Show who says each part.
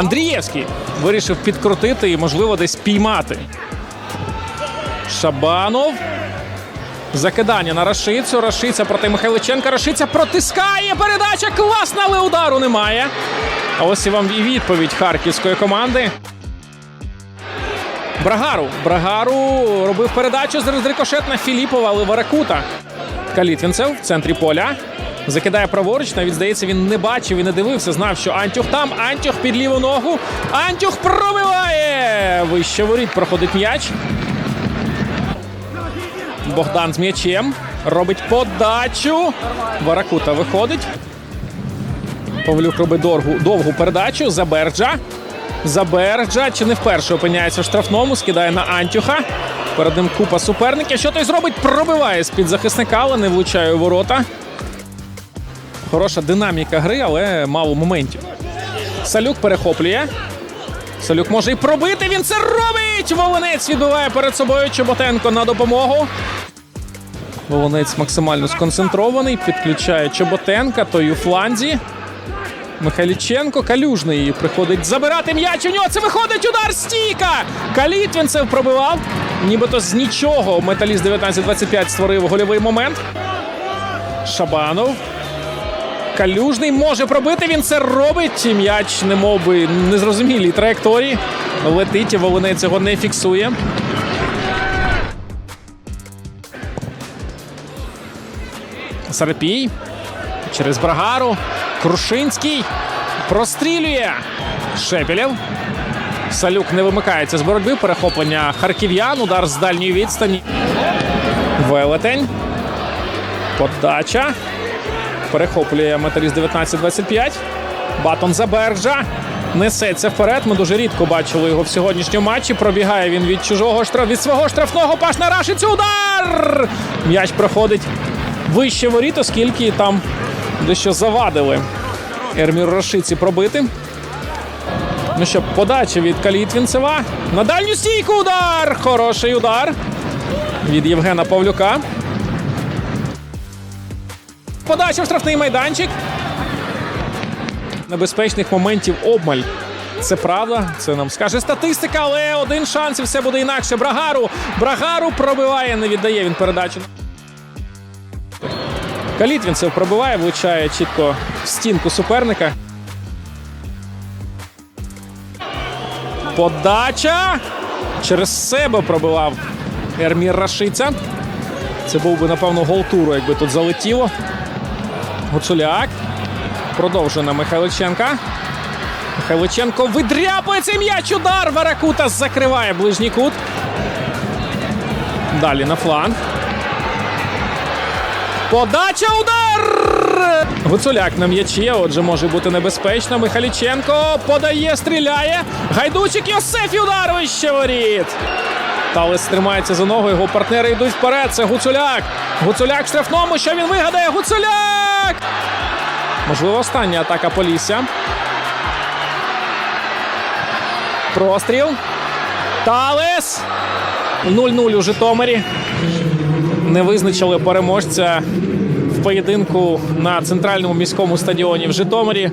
Speaker 1: Андрієвський вирішив підкрутити і, можливо, десь піймати. Шабанов. Закидання на Рашицю. Рашиця проти Михайличенка. Рашиця протискає. Передача класна, але удару немає. А ось і вам і відповідь харківської команди. Брагару. Брагару робив передачу з рикошет на Філіпова, але Варакута. Калітвінцев в центрі поля. Закидає праворуч. Навіть здається, він не бачив і не дивився. Знав, що Антюх там. Антюх під ліву ногу. Антюх пробиває. Вище воріт проходить м'яч. Богдан з м'ячем. Робить подачу. Варакута виходить. Павлюк робить довгу, довгу передачу. Заберджа. Заберджа. Чи не вперше опиняється в штрафному. Скидає на Антюха. Перед ним купа суперників. Що той зробить? Пробиває з-під захисника, але не влучає у ворота. Хороша динаміка гри, але мало моментів. Салюк перехоплює. Салюк може і пробити. Він це робить! Волонець відбиває перед собою Чоботенко на допомогу. Волонець максимально сконцентрований. Підключає Чоботенка, той у фланзі. Михайліченко, Калюжний її приходить забирати м'яч. У нього це виходить удар стійка. Калітвінцев пробивав. Нібито з нічого металіст 19-25 створив гольовий момент. Шабанов. Калюжний може пробити. Він це робить. М'яч, не би незрозумілій траєкторії. Летить, Волинець його не фіксує. Сарапій. Через Брагару. Крушинський. Прострілює. Шепелєв. Салюк не вимикається з боротьби. Перехоплення харків'ян. Удар з дальньої відстані. Велетень. Подача. Перехоплює металіст 19-25. Батон Заберджа. Несеться вперед. Ми дуже рідко бачили його в сьогоднішньому матчі. Пробігає він від чужого штраф від свого штрафного. Паш на Рашицю. Удар! М'яч проходить вище воріт, оскільки там дещо завадили Ермір Рашиці пробити. Ну що, подача від Калітвінцева. На дальню стійку удар! Хороший удар від Євгена Павлюка. Подача в штрафний майданчик. Небезпечних моментів обмаль. Це правда, це нам скаже статистика, але один шанс і все буде інакше. Брагару. Брагару пробиває, не віддає він передачу. Калітвінцев пробиває, влучає чітко в стінку суперника. Подача. Через себе пробивав Ермір Рашиця. Це був би, напевно, гол туру, якби тут залетіло. Гуцуляк. Продовжує Михайличенка. Михайличенко видряпує цей м'яч. Удар. Варакута закриває ближній кут. Далі на фланг. Подача удар! Гуцуляк на м'ячі, отже, може бути небезпечно. Михайліченко подає, стріляє. Гайдучик Йосиф удар вище воріт. Талес тримається за ногу, його партнери йдуть вперед. Це Гуцуляк. Гуцуляк в штрафному. Що він вигадає? Гуцуляк! Можливо, остання атака Полісся. Простріл. Талес. 0-0 у Житомирі. Не визначили переможця в поєдинку на центральному міському стадіоні в Житомирі.